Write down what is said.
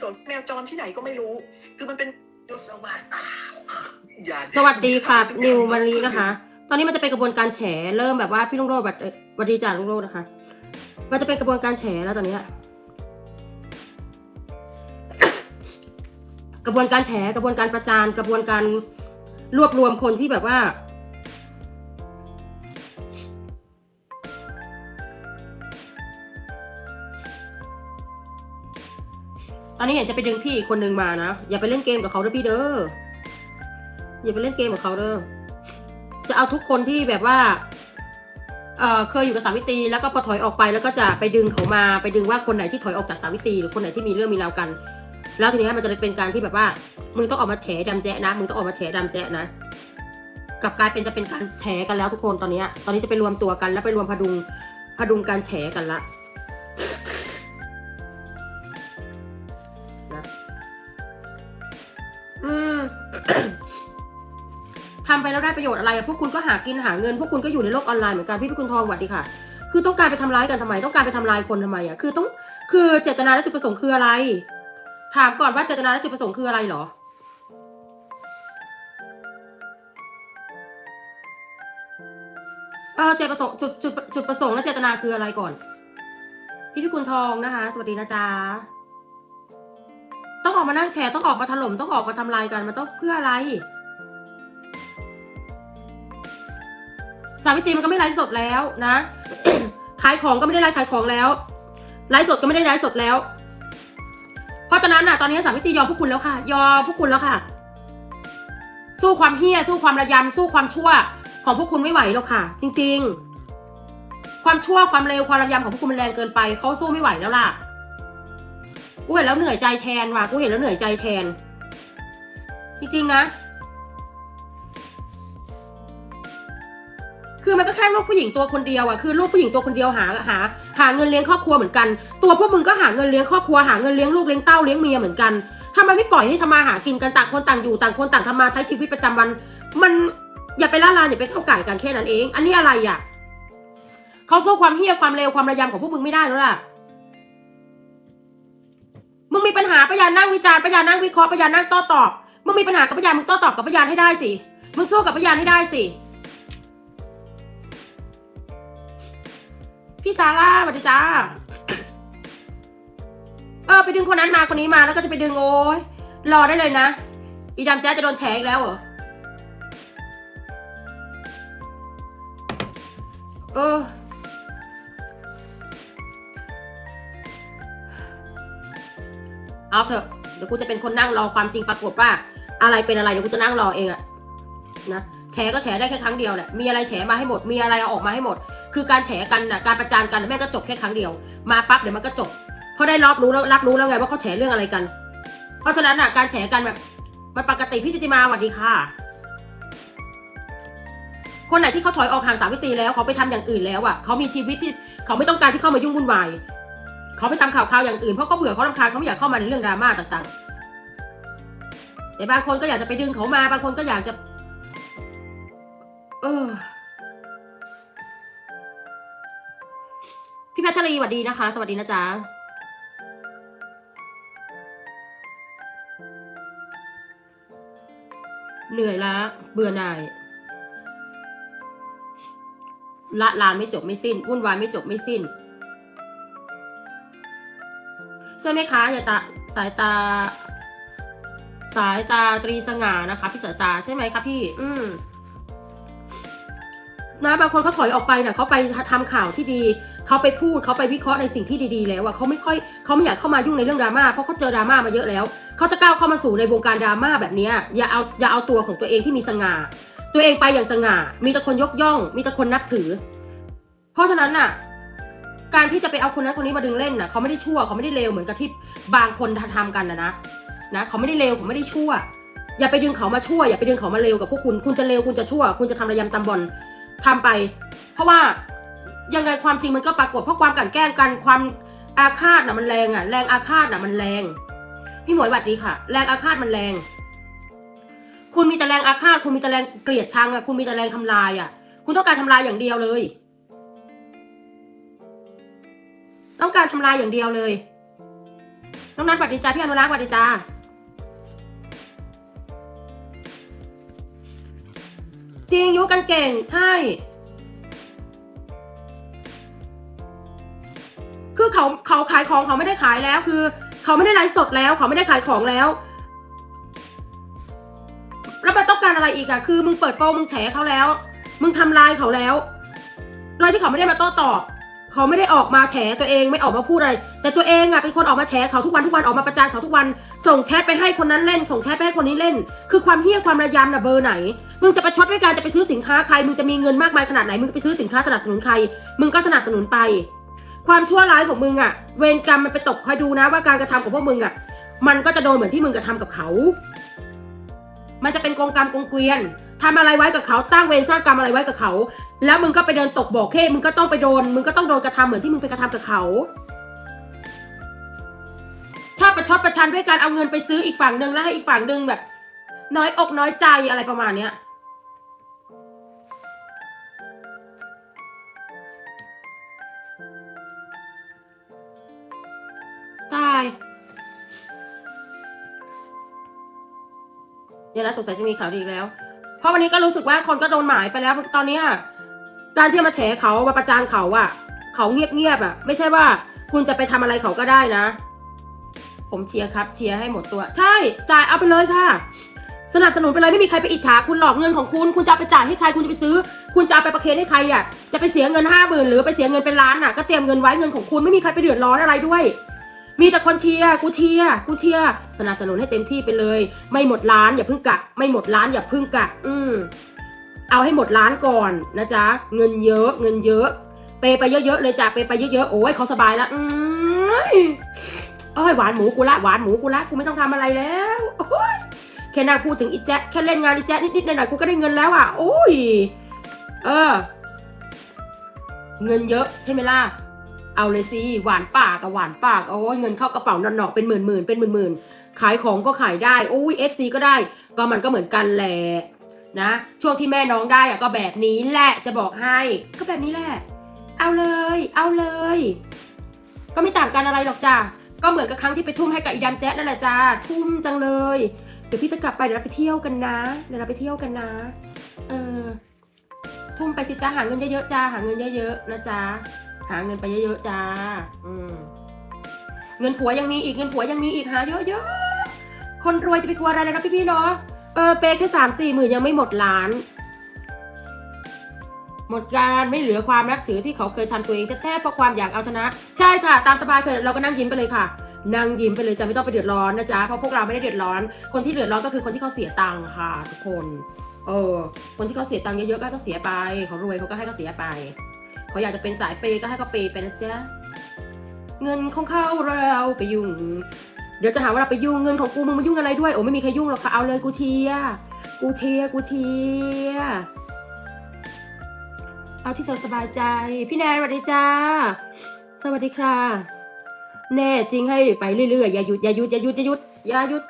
สวนแมวจรที่ไหนก็ไม่รู้ คือมันเป็นดูสวัสดิ์อย่าสวัสดีค่ะ นิวมารีนะคะ ตอนนี้มันจะเป็นกระบวนการแฉเริ่มแบบว่าพี่ลุงโรดแบบเอ่อสวัสดีจ่าลุงโรดนะคะ มันจะเป็นกระบวนการแฉแล้วตอนเนี้ยกระบวนการแฉกระบวนการประจานกระบวนการรวบรวมคนที่แบบว่า ตอนนี้เห็นจะไปดึงพี่อีกคนนึงมานะ อย่าไปเล่นเกมกับเขาเด้อพี่เด้อ อย่าไปเล่นเกมกับเขาเด้อ จะเอาทุกคนที่แบบว่า เอ่อ เคยอยู่กับสาวิตรีแล้วก็พอถอยออกไปแล้วก็จะไปดึงเขามา ไปดึงว่าคนไหนที่ถอยออกจากสาวิตรีหรือคนไหนที่มีเรื่องมีราวกัน แล้วทีนี้มันจะเป็นการที่แบบว่า มึงต้องออกมาแฉดำแจ๊ะนะ มึงต้องออกมาแฉดำแจ๊ะนะกลับกลายเป็นจะเป็นการแฉกันแล้วทุกคนตอนนี้ ตอนนี้จะไปรวมตัวกันแล้วไปรวมพดุงพดุงการแฉกันละ ทำไปแล้วได้ประโยชน์อะไรอะพวกคุณก็หากินหาเงิน พวกคุณก็อยู่ในโลกออนไลน์เหมือนกันพี่พิคุณทองสวัสดีค่ะ คือต้องการไปทำร้ายกันทำไม ต้องการไปทำลายคนทำไมอะคือต้องคือเจตนาและจุดประสงค์คืออะไร ถามก่อนว่าเจตนาและจุดประสงค์คืออะไรเหรอเออเจตประสงค์จุดจุดจุดประสงค์และเจตนาคืออะไรก่อน พี่พิคุณทองนะคะ สวัสดีนะจ๊ะต้องออกมานั่งแชร์ต้องออกมาถล่มต้องออกมาทำลายกันมันต้องเพื่ออะไราวิตรีมันก็ไม่ไลฟ์สดแล้วนะ ขายของก็ไม่ได้ไลฟ์ขายของแล้วไลฟ์สดก็ไม่ได้ไลฟ์สดแล้ว เพราะฉะนั้นน่ะตอนนี้สาวิตรียอมพวกคุณแล้วค่ะ ยอมพวกคุณแล้วค่ะ สู้ความเฮี้ยสู้ความระยำสู้ความชั่วของพวกคุณไม่ไหวหรอกค่ะ จริง ๆ ความชั่วความเลวความระยำของพวกคุณมันแรงเกินไปเขาสู้ไม่ไหวแล้วล่ะกูเห็นแล้วเหนื่อยใจแทนว่ะกูเห็นแล้วเหนื่อยใจแทน จริงๆนะ คือมันก็แค่ลูกผู้หญิงตัวคนเดียวอะคือลูกผู้หญิงตัวคนเดียวหาหา หาเงินเลี้ยงครอบครัวเหมือนกัน ตัวพวกมึงก็หาเงินเลี้ยงครอบครัวหาเงินเลี้ยงลูกเลี้ยงเต้าเลี้ยงเมียเหมือนกันทำไมไม่ปล่อยให้ทำมาหากินกันต่างคนต่างอยู่ต่างคนต่างทำมาใช้ชีวิตประจำวัน มันอย่าไปล่าลานอย่าไปเข้าไก่กันแค่นั้นเอง อันนี้อะไรอะเขาสู้ความเฮี้ยความเลวความระยำของพวกมึงไม่ได้แล้วล่ะมึงมีปัญหาพยานนั่งวิจารณ์พยานนั่งวิเคราะห์พยานนั่งโต้ตอบมึงมีปัญหากับพยานมึงโต้ตอบกับพยานให้ได้สิมึงสู้กับพยานให้ได้สิ พี่ซาร่าสวัสดีจ้า เออ ไปดึงคนนั้นมาคนนี้มาแล้วก็จะไปดึงโอ้ยรอได้เลยนะ อีดำแจ๊จะโดนแฉอีกแล้วเหรอ เออ เอาเถอะ เดี๋ยวกูจะเป็นคนนั่งรอความจริงปรากฏว่า อะไรเป็นอะไรเดี๋ยวกูจะนั่งรอเองอะนะแฉก็แฉได้แค่ครั้งเดียวแหละ มีอะไรแฉมาให้หมด มีอะไรเอาออกมาให้หมดคือการแฉกันนะการประจานกันแม่ก็จบแค่ครั้งเดียว มาปั๊บเดี๋ยวมันก็จบ เพราะได้รับรู้แล้วรับรู้แล้วไงว่าเขาแฉเรื่องอะไรกัน เพราะฉะนั้นน่ะการแฉกันแบบมันปกติพี่จิติมาสวัสดีค่ะ คนไหนที่เขาถอยออกห่างสาวิตรีแล้วเขาไปทำอย่างอื่นแล้วอะเขามีชีวิตที่เขาไม่ต้องการที่เข้ามายุ่งวุ่นวายเขาไปทำข่าวข่าวอย่างอื่นเพราะเขาเบื่อเขาลำคาญเขาไม่อยากเข้ามาในเรื่องดราม่าต่างๆแต่บางคนก็อยากจะไปดึงเขามาบางคนก็อยากจะ เออ พี่แพทชรีสวัสดีนะคะ สวัสดีนะจ๊ะเหนื่อยละเบื่อหน่ายละลานไม่จบไม่สิ้นวุ่นวายไม่จบไม่สิ้นใช่ไหมคะอย่าตาสายตา สายตาตรีสง่านะคะ พี่สายตาใช่ไหมคะพี่ อืม นะบางคนเขาถอยออกไปเนี่ยเขาไปทำข่าวที่ดีเขาไปพูดเขาไปวิเคราะห์ในสิ่งที่ดีๆ แล้วอะเขาไม่ค่อยเขาไม่อยากเข้ามายุ่งในเรื่องดราม่าเพราะเขาเจอดราม่ามาเยอะแล้วเขาจะก้าวเข้ามาสู่ในวงการดราม่าแบบนี้อย่าเอาอย่าเอาตัวของตัวเองที่มีสง่าตัวเองไปอย่างสง่า มีแต่คนยกย่อง มีแต่คนนับถือ เพราะฉะนั้นน่ะ การที่จะไปเอาคนนั้นคนนี้มาดึงเล่นน่ะเขาไม่ได้ชั่วเขาไม่ได้เลวเหมือนกับที่บางคนทำกันนะนะนะเขาไม่ได้เลวเขาไม่ได้ชั่ว อย่าไปดึงเขามาชั่วอย่าไปดึงเขามาเลวกับพวกคุณคุณจะเลวคุณจะชั่ว คุณจะทำระยำตำบอล ทำไป เพราะว่ายังไงความจริงมันก็ปรากฏเพราะความกันแกล้งกันความอาฆาตน่ะมันแรงอะ แรงอาฆาตน่ะมันแรง พี่หมวยหวัดดีค่ะ แรงอาฆาตมันแรง คุณมีแต่แรงอาฆาตคุณมีแต่แรงเกลียดชังอะคุณมีแต่แรงทำลายอะ คุณต้องการทำลายอย่างเดียวเลย ต้องการทำลายอย่างเดียวเลยน้องนัทสวัสดีจ้าพี่อนุรักษ์สวัสดีจ้า จริงยุกันเก่งใช่ คือเขาเขาขายของเขาไม่ได้ขายแล้ว คือ เขาไม่ได้ไลฟ์สดแล้ว เขาไม่ได้ขายของแล้วแล้วมันต้องการอะไรอีกอะคือมึงเปิดโปงมึงแฉเขาแล้ว มึงทำลายเขาแล้วโดยที่เขาไม่ได้มาโต้ตอบ เขาไม่ได้ออกมาแฉตัวเองไม่ออกมาพูดอะไร แต่ตัวเองอะเป็นคนออกมาแฉเขาทุกวันทุกวันออกมาประจานเขาทุกวัน ส่งแชทไปให้คนนั้นเล่น ส่งแชทไปให้คนนี้เล่น คือความเฮี้ยความระยำน่ะเบอร์ไหน มึงจะประชดด้วยการจะไปซื้อสินค้าใคร มึงจะมีเงินมากมายขนาดไหน มึงไปซื้อสินค้าสนับสนุนใคร มึงก็สนับสนุนไป ความชั่วร้ายของมึงอะเวรกรรมมันไปตกคอยดูนะว่าการกระทำของพวกมึงอะมันก็จะโดนเหมือนที่มึงกระทำกับเขา มันจะเป็นกองกรรมกองเกวียน ทำอะไรไว้กับเขาสร้างเวรสร้างกรรมอะไรไว้กับเขา แล้วมึงก็ไปเดินตกบ่อเข้มึงก็ต้องไปโดน มึงก็ต้องโดนกระทำเหมือนที่มึงไปกระทำกับเขา ชอบประชดประชันด้วยการเอาเงินไปซื้ออีกฝั่งหนึ่งแล้วให้อีกฝั่งหนึ่งแบบ น้อยอกน้อยใจอะไรประมาณเนี้ยตายเดี๋ยวนะสงสัยจะมีข่าวดีแล้ว เพราะวันนี้ก็รู้สึกว่าคนก็โดนหมายไปแล้วตอนนี้การที่มาแฉเขามาประจานเขาอะเขาเงียบๆอะไม่ใช่ว่าคุณจะไปทำอะไรเขาก็ได้นะ ผมเชียร์ครับ เชียร์ให้หมดตัว ใช่จ่ายเอาไปเลยค่ะ สนับสนุนไปเลยไม่มีใครไปอิจฉาคุณหลอกเงินของคุณ คุณจะไปจ่ายให้ใครคุณจะไปซื้อ คุณจะไปประเคนให้ใครอะจะไปเสียเงินห้าหมื่นหรือไปเสียเงินเป็นล้านอะก็เตรียมเงินไว้เงินของคุณไม่มีใครไปเดือดร้อนอะไรด้วย มีแต่คนเชียร์กูเชียร์กูเชียร์สนับสนุนให้เต็มที่ไปเลย ไม่หมดล้านอย่าเพิ่งกะ ไม่หมดล้านอย่าเพิ่งกะ อืมเอาให้หมดล้านก่อนนะจ๊ะเงินเยอะเงินเยอะ เปไปเยอะๆเลยจ้ะเปไปเยอะๆโอ้ยเขาสบายแล้วอืมโอ้ยหวานหมูกูละหวานหมูกูละกูไม่ต้องทำอะไรแล้วโอ้ยแค่นาพูดถึงอีแจ๊ะแค่เล่นงานอีแจ๊ะนิดๆหน่อยๆกูก็ได้เงินแล้วอะโอ้ยเออ เงินเยอะใช่ไหมล่ะ เอาเลยสิหวานปากกับหวานปากโอ้ยเงินเข้ากระเป๋านอนๆเป็นหมื่นหมื่นเป็นหมื่นหมื่นขายของก็ขายได้โอ้ยเอฟซีก็ได้ ก็มันก็เหมือนกันแหละนะช่วงที่แม่น้องได้อะก็แบบนี้แหละจะบอกให้ก็แบบนี้แหละ เอาเลย เอาเลย ก็ไม่ต่างกันอะไรหรอกจ้าก็เหมือนกับครั้งที่ไปทุ่มให้กับอีดำแจ๊ดนั่นแหละจ้าทุ่มจังเลยเดี๋ยวพี่จะกลับไปเดี๋ยวเราไปเที่ยวกันนะเดี๋ยวเราไปเที่ยวกันนะ เออทุ่มไปสิจ้าหาเงินเยอะๆจ้าหาเงินเยอะๆนะจ้า หาเงินไปเยอะๆจ้า อืม เงินผัวยังมีอีกเงินผัวยังมีอีกหาเยอะๆ คนรวยจะไปกลัวอะไรเลยนะพี่ๆเนาะ เออเปแค่สามสี่หมื่นยังไม่หมดล้าน หมดการไม่เหลือความนับถือที่เขาเคยทำตัวเองแท้ๆเพราะความอยากเอาชนะ ใช่ค่ะ ตามสบายเคยเราก็นั่งยิ้มไปเลยค่ะ นั่งยิ้มไปเลยจะไม่ต้องไปเดือดร้อนนะจ๊ะ เพราะพวกเราไม่ได้เดือดร้อน คนที่เดือดร้อนก็คือคนที่เขาเสียตังค์ค่ะ ทุกคน เออ คนที่เขาเสียตังค์เยอะๆก็เขาเสียไป เขารวยเขาก็ให้เขาเสียไป เขาอยากจะเป็นสายเปย์ก็ให้เขาเปย์ไปนะจ๊ะ เงินของเขาเราไปยุ่ง เดี๋ยวจะหาว่าเราไปยุ่งเงินของกูมึงมายุ่งอะไรด้วย โอ้ไม่มีใครยุ่งหรอกค่ะ เอาเลยกูเชียกูเชียกูเชียเอาที่เธอสบายใจ พี่แนนสวัสดีจ้า สวัสดีค่ะ แน่จริงให้ไปเรื่อยๆ อย่าหยุดอย่าหยุดอย่าหยุดอย่าหยุดอย่าหยุด